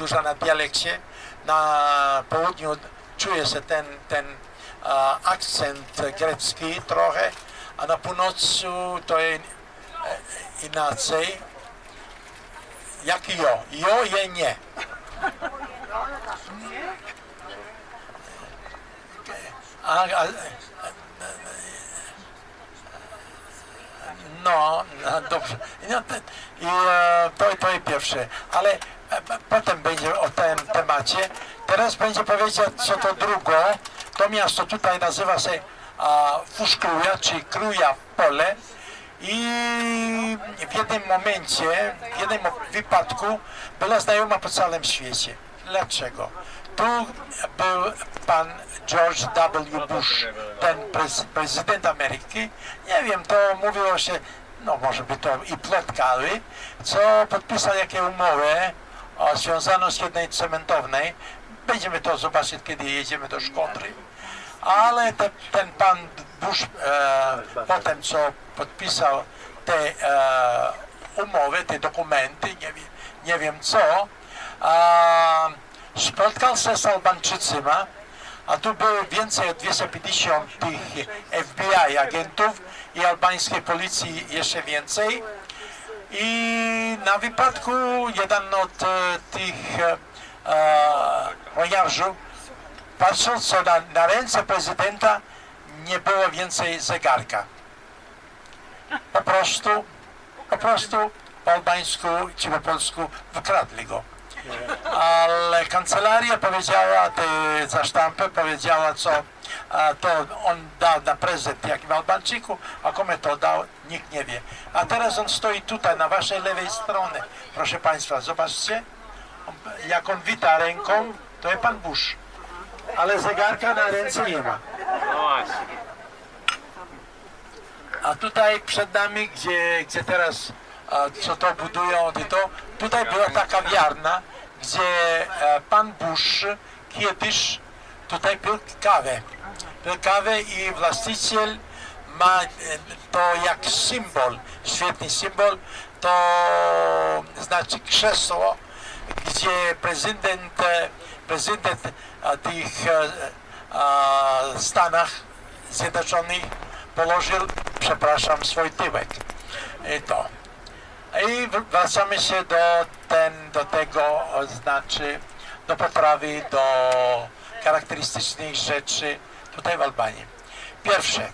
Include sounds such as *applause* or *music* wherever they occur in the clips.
dużo na dialekcie. Na południu czuje się ten, ten akcent grecki trochę, a na północy to jest e, inaczej. Jak jo? Jo je nie. A, a, no, no dobrze. No, I e, to, to jest pierwsze. Ale potem będzie o tym temacie. Teraz będzie powiedzieć, co to drugo. To miasto tutaj nazywa się Fuszkruja, czyli Kruja Pole. I w jednym momencie, w jednym wypadku była znajoma po całym świecie. Dlaczego? Tu był pan George W. Bush, ten prez, prezydent Ameryki. Nie wiem, to mówiło się, no może by to i plotkały, co podpisał jakie umowę o, związaną z jednej cementownej. Będziemy to zobaczyć, kiedy jedziemy do Szkodry. Ale te, ten pan Bush e, potem, co podpisał te e, umowy, te dokumenty, nie wiem, nie wiem co, a, spotkał się z Albańczycami, a tu było więcej od 250 tych FBI agentów i albańskiej policji jeszcze więcej. I na wypadku jeden od e, tych e, e, patrząc na, na ręce prezydenta nie było więcej zegarka. Po prostu, po prostu po albańsku czy po polsku wykradli go. Ale kancelaria powiedziała, te za sztampę powiedziała, co a, to on dał na prezent jakim Albańczyku, a komu to dał, nikt nie wie. A teraz on stoi tutaj, na waszej lewej stronie. Proszę Państwa, zobaczcie, jak on wita ręką, to jest Pan Bush. Ale zegarka na ręce nie ma. A tutaj przed nami, gdzie, gdzie teraz a, co to budują, to, tutaj była ta kawiarna, gdzie e, pan Bush kiedyś tutaj pił kawę. Pił kawę i właściciel ma e, to jak symbol, świetny symbol, to znaczy krzesło, gdzie prezydent, e, prezydent tych e, Stanach Zjednoczonych położył, przepraszam, swój tyłek. I to. I wr- wracamy się do, ten, do tego, znaczy do potrawy, do charakterystycznych rzeczy tutaj w Albanii. Pierwsze,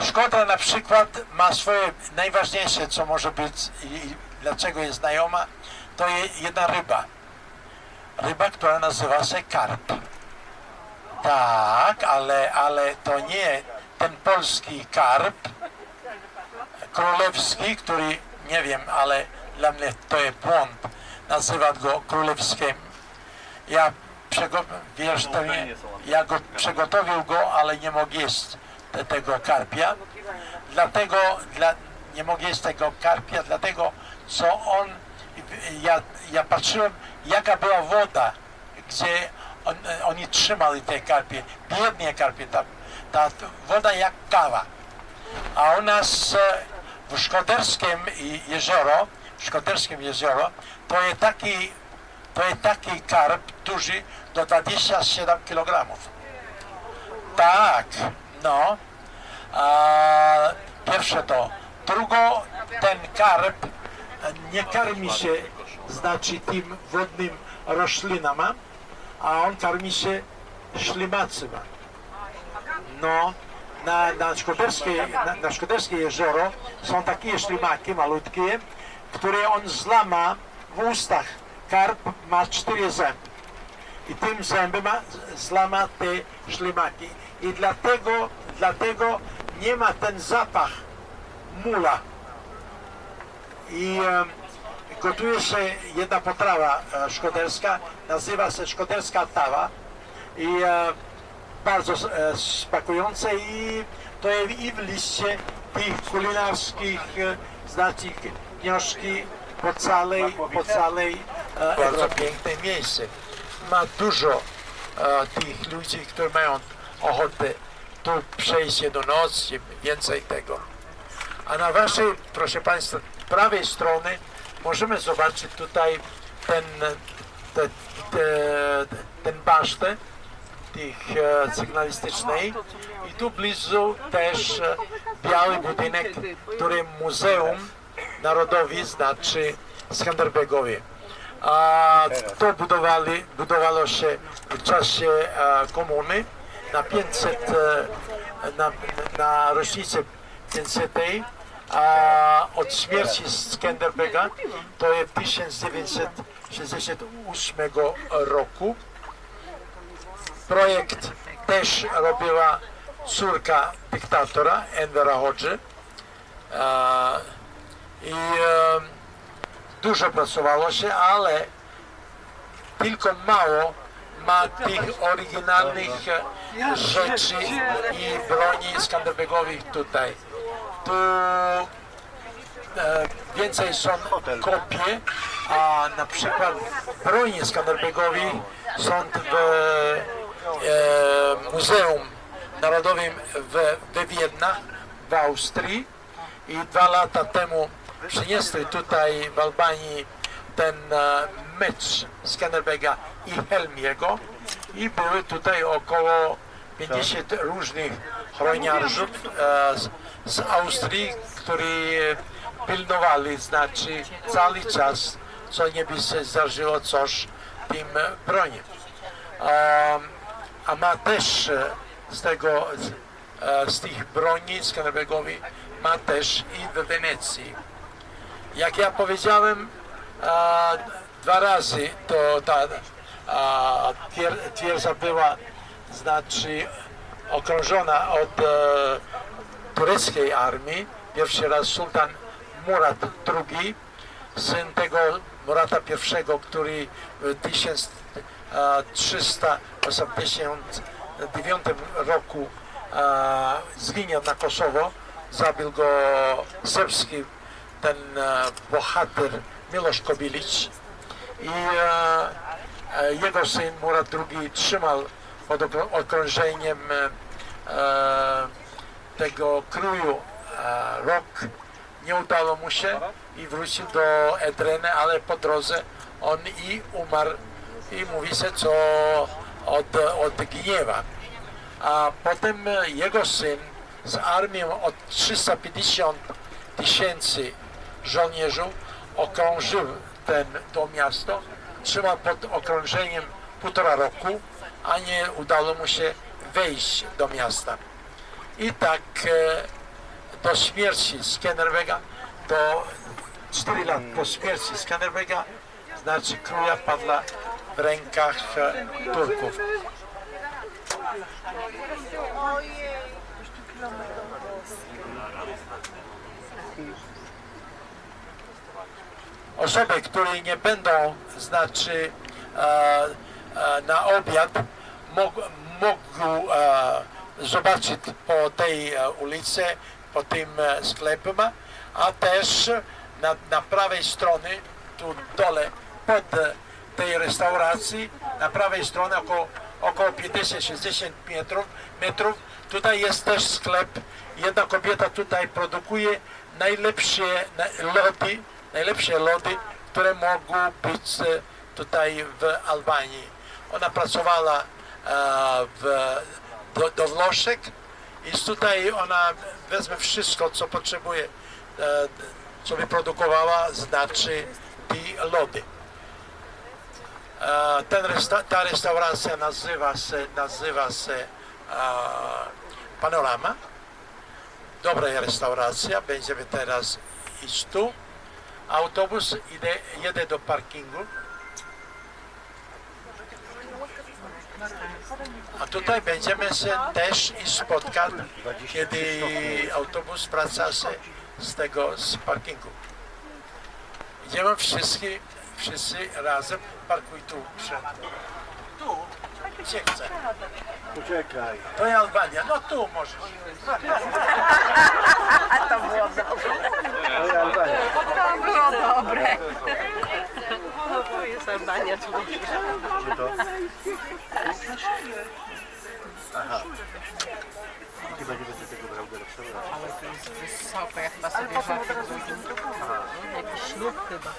Szkoda na przykład ma swoje najważniejsze, co może być i, dlaczego jest znajoma, to jedna ryba. Ryba, która nazywa się karp. Tak, ale, ale to nie ten polski karp królewski, który nie wiem, ale dla mnie to jest błąd nazywać go królewskim. Ja, ja go przygotowił go, ale nie mogę jeść te, tego karpia. Dlatego dla, nie mogę jeść tego karpia, dlatego co on, ja, ja patrzyłem jaka była woda, gdzie on, oni trzymali te karpie, biednie karpie, ta, ta woda jak kawa. A u nas e, w Szkoderskim jezioro, w Szkoderskim jezioro, to jest taki, to jest taki karp duży do 27 kg. Tak, no. A, pierwsze to. Drugo, ten karp nie karmi się, znaczy tym wodnym roślinami, a on karmi się ślimacima. No, na, na, szkoderskie, na, na jezioro są takie ślimaki malutkie, które on zlama w ustach. Karp ma cztery zęby. I tym zęby ma, zlama te ślimaki. I dlatego, dlatego nie ma ten zapach mula. I em, gotuje się jedna potrawa e, szkoderska, nazywa się szkoderska tawa. I e, bardzo e, smakujące i to jest i w liście tych kulinarskich, znaczy książki po całej, po całej e, Bardzo piękne miejsce. Ma dużo tych ludzi, którzy mają ochotę tu przejść do nocy, więcej tego. A na waszej, proszę Państwa, prawej strony możemy zobaczyć tutaj ten te, te, ten basztę tych e, sygnalistycznej i tu blizu też e, biały budynek, który Muzeum Narodowi znaczy Skanderbegowie. A to budowali, budowało się w czasie e, komuny na 500, e, na, na rocznicę 500 a od śmierci Skanderbega to jest 1968 roku. Projekt też robiła córka dyktatora Envera Hodży E, i e, dużo pracowało się, ale tylko mało ma tych oryginalnych rzeczy i broni skanderbegowych tutaj. Tu e, więcej są kopie, a na przykład broni skanderbegowych są w Muzeum Narodowym w, we Wiedna, w Austrii i dwa lata temu przynieśli tutaj w Albanii ten e, mecz Skanderbega i Helmiego i były tutaj około 50 różnych chroniarzy e, z, Austrii, którzy pilnowali, znaczy cały czas, co nie by się zdarzyło coś tym broni. Um, a ma też e, z tego, z, e, tych broni Skanderbegowi ma też i w Wenecji. Jak ja powiedziałem, e, dwa razy to ta a, twier, twierdza była znaczy okrążona od e, tureckiej armii. Pierwszy raz sultan Murat II, syn tego Murata I, który w 1389 roku zginął na Kosowo. Zabił go serbski ten e, bohater Miloš Kobilić i e, e, jego syn Murat II trzymał pod okr- okrążeniem tego królu e, rok. Nie udało mu się i wrócił do Edreny, ale po drodze on i umarł i mówi się co od, od gniewa. A potem jego syn z armią od 350 tysięcy żołnierzy okrążył ten, to miasto, trzymał pod okrążeniem półtora roku, a nie udało mu się wejść do miasta. I tak e, do śmierci Skanderbega, do 4 lat po śmierci Skanderbega, znaczy króla padła w rękach Turków. Osoby, które nie będą, znaczy e, e, na obiad, mog, mogą e, zobaczyć po tej e, ulicy, po tym e, sklepem, a też na, na prawej stronie, tu dole, pod tej restauracji, na prawej stronie około, około 50-60 metrów, metrów, tutaj jest też sklep. Jedna kobieta tutaj produkuje najlepsze na- lody, najlepsze lody, które mogą być e, tutaj w Albanii. Ona pracowała e, w, do, do Włoszech i tutaj ona wezmie wszystko, co potrzebuje, e, co wyprodukowała, znaczy te lody. E, Ten resta, ta restauracja nazywa się, nazywa się e, Panorama. Dobra restauracja, będziemy teraz iść tu. Autobus idzie, jedzie do parkingu. A tutaj będziemy się też i spotkać, kiedy autobus wraca się z tego z parkingu. Idziemy wszyscy, wszyscy razem. Parkuj tu przed. Tu, gdzie chce. Poczekaj. To jest Albania. No tu możesz. To było dobre. To jest Albania. To było dobre. No to jest Albania, czy nie? Gdzie to? Aha. Chyba nie będę tego brał do restauracji. Ale to jest wysoko, ja chyba sobie żartuję. Jakiś ślub chyba.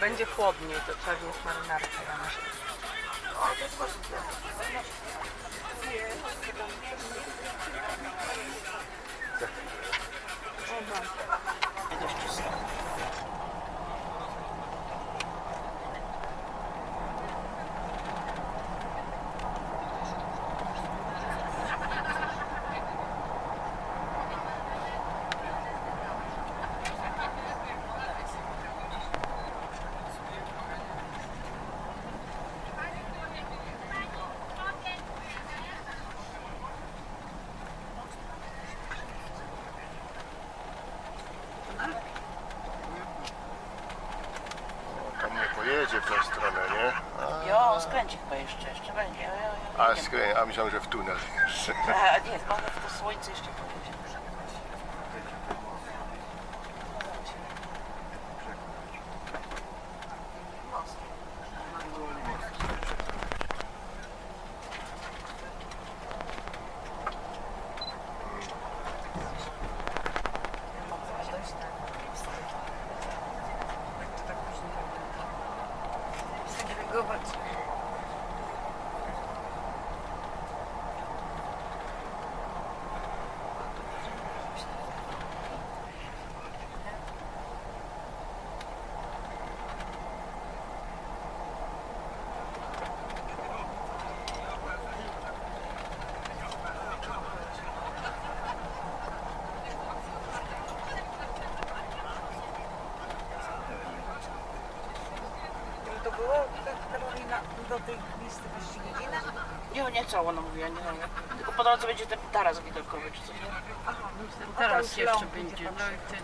Będzie chłodniej, to trzeba wziąć marynarkę, ja myślę. Jeszcze, jeszcze będzie. A, skrę... A myślałem, że w tunel. A, nie, w to słońce jeszcze pojedzie. To było Karolina do tej listy wyściginy? Nie, nie całą, ona mówiła, nie, nie. Tylko po drodze będzie ten taras widokowy, czy coś, nie? Teraz jeszcze będzie. No i wtedy.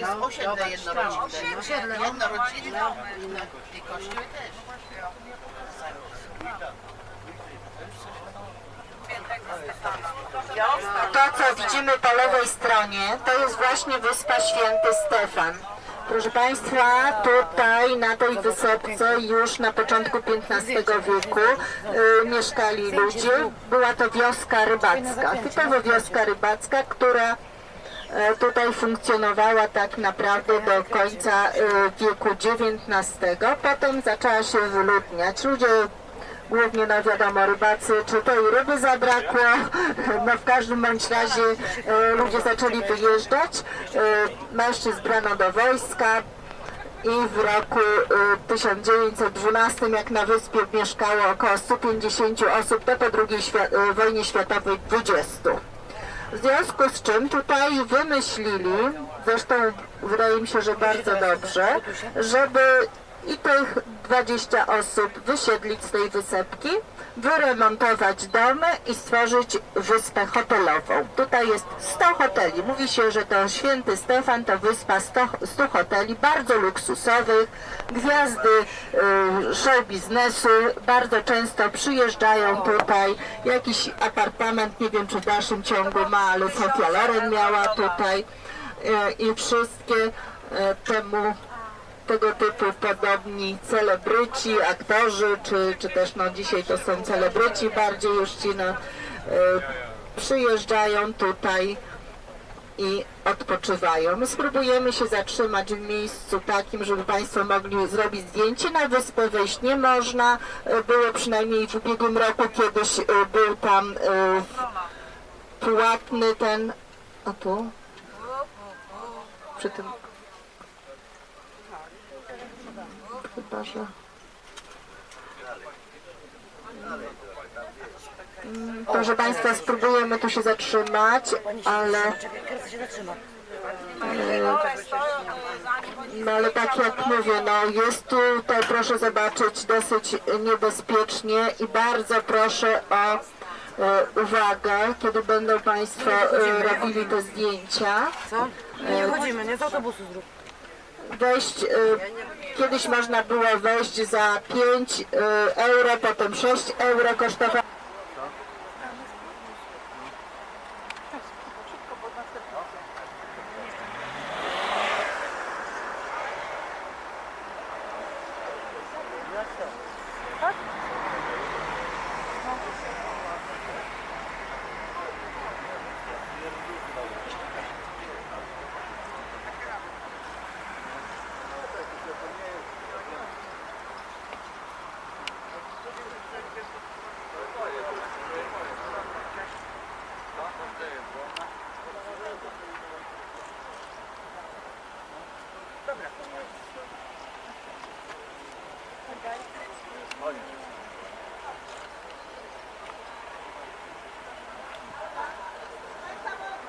To jest osiedle jednorodzinne. Osiedle jednorodzinne. I kościół też. To, co widzimy po lewej stronie, to jest właśnie wyspa Święty Stefan. Proszę Państwa, tutaj na tej wysepce już na początku XV wieku y, mieszkali ludzie. Była to wioska rybacka, typowo wioska rybacka, która tutaj funkcjonowała tak naprawdę do końca e, wieku XIX. Potem zaczęła się wyludniać. Ludzie głównie no wiadomo rybacy, czy tej ryby zabrakło, *laughs* no w każdym bądź razie e, ludzie zaczęli wyjeżdżać, e, mężczyzn brano do wojska i w roku e, 1912 jak na wyspie mieszkało około 150 osób, to po II e, wojnie światowej 20. W związku z czym tutaj wymyślili, zresztą wydaje mi się, że bardzo dobrze, żeby i tych 20 osób wysiedlić z tej wysepki, wyremontować domy i stworzyć wyspę hotelową. Tutaj jest 100 hoteli. Mówi się, że to Święty Stefan to wyspa 100, 100 hoteli, bardzo luksusowych. Gwiazdy y, show biznesu bardzo często przyjeżdżają tutaj. Jakiś apartament, nie wiem czy w dalszym ciągu ma, ale Sofia Loren miała tutaj. Y, I wszystkie y, temu tego typu podobni celebryci, aktorzy, czy, czy też no dzisiaj to są celebryci bardziej już ci no, e, przyjeżdżają tutaj i odpoczywają. My spróbujemy się zatrzymać w miejscu takim, żeby Państwo mogli zrobić zdjęcie. Na wyspę wejść nie można. E, Było przynajmniej w ubiegłym roku kiedyś e, był tam płatny ten... A tu? Przy tym... Chyba, że... Mm, Proszę Państwa, spróbujemy tu się zatrzymać, ale... No ale tak jak mówię, no jest tutaj, proszę zobaczyć, dosyć niebezpiecznie i bardzo proszę o e, uwagę, kiedy będą Państwo e, robili te zdjęcia. Nie chodzimy, nie z autobusu zrób. Wejść, e, kiedyś można było wejść za 5 e, euro, potem 6 euro kosztowało.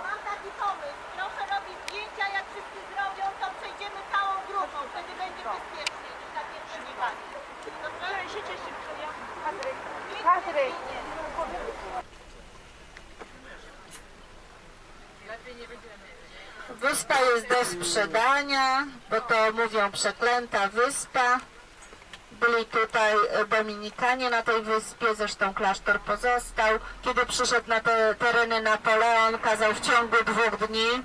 Mam taki pomysł. Proszę robić zdjęcia, jak wszyscy zrobią, to przejdziemy całą grupą. Wtedy będzie bezpieczniej niż na pierwszym bieganie. Dobrze? się cieszę, Patryk. Wyspa jest do sprzedania, bo to mówią przeklęta wyspa. Byli tutaj e, Dominikanie na tej wyspie, zresztą klasztor pozostał. Kiedy przyszedł na te tereny Napoleon, kazał w ciągu dwóch dni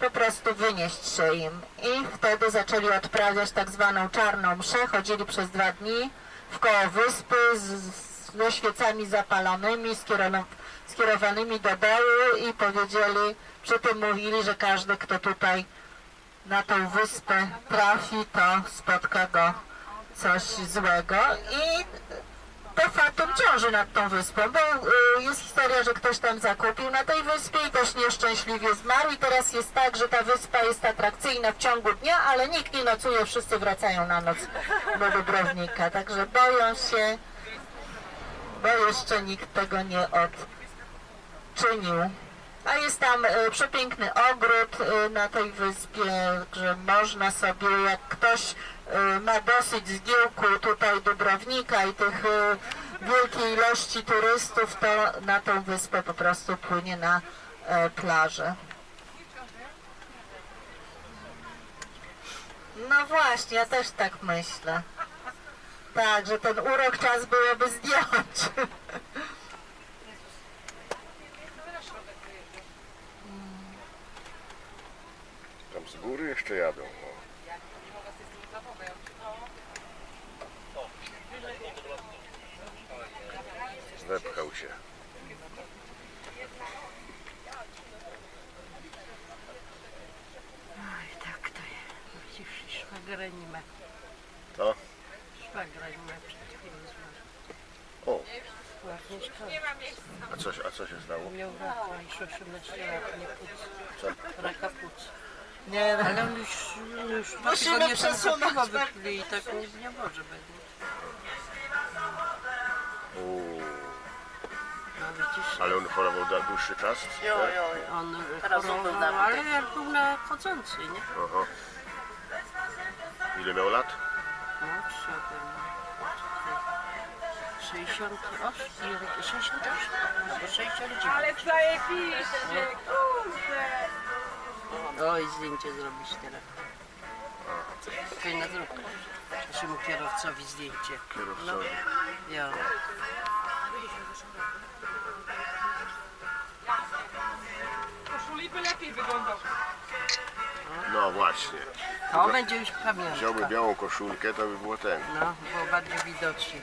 po prostu wynieść się im. I wtedy zaczęli odprawiać tak zwaną czarną mszę. Chodzili przez dwa dni w koło wyspy z, ze świecami zapalonymi, skierowa- skierowanymi do dołu i powiedzieli, przy tym mówili, że każdy, kto tutaj na tą wyspę trafi, to spotka go coś złego. I to fatum ciąży nad tą wyspą, bo y, jest historia, że ktoś tam zakupił na tej wyspie i też nieszczęśliwie zmarł. I teraz jest tak, że ta wyspa jest atrakcyjna w ciągu dnia, ale nikt nie nocuje, wszyscy wracają na noc do Dubrownika, także boją się, bo jeszcze nikt tego nie odczynił. A jest tam e, przepiękny ogród e, na tej wyspie, że można sobie, jak ktoś e, ma dosyć zgiełku tutaj Dubrownika i tych wielkiej ilości turystów, to na tą wyspę po prostu płynie na plażę. No właśnie, ja też tak myślę. Tak, że ten urok czas byłoby zdjąć. Tam z góry jeszcze jadą. No. Wepchał się. Oj, tak to jest. Widzisz, szwagrenimy. To? Szwagrenimy przed chwilą zmarł. O, a co, się- a co się stało? miał raka, już 18 lat, nie płuc. Co? Raka płuc. Nie, no. Ale on już, już dwa Musimy tygodnie temu bar- wypili i tak nie, nie może. Uuu, No widzisz, ale on chorował na dłuższy czas? Jo, tak? jo. on Teraz chorował, oglądamy. ale jak był na chodzący, nie? Aha. Ile miał lat? No, siedem. 68, ile- 68 albo 69. Ale zajebiście, kurde. Oj, zdjęcie zrobić teraz. Fajna zróbka. Naszemu kierowcowi zdjęcie. Kierowcowi. Ja. By lepiej wyglądał. No właśnie. To będzie już pamiątka. Wziąłby białą koszulkę, to by było ten. No, było bardziej widocznie.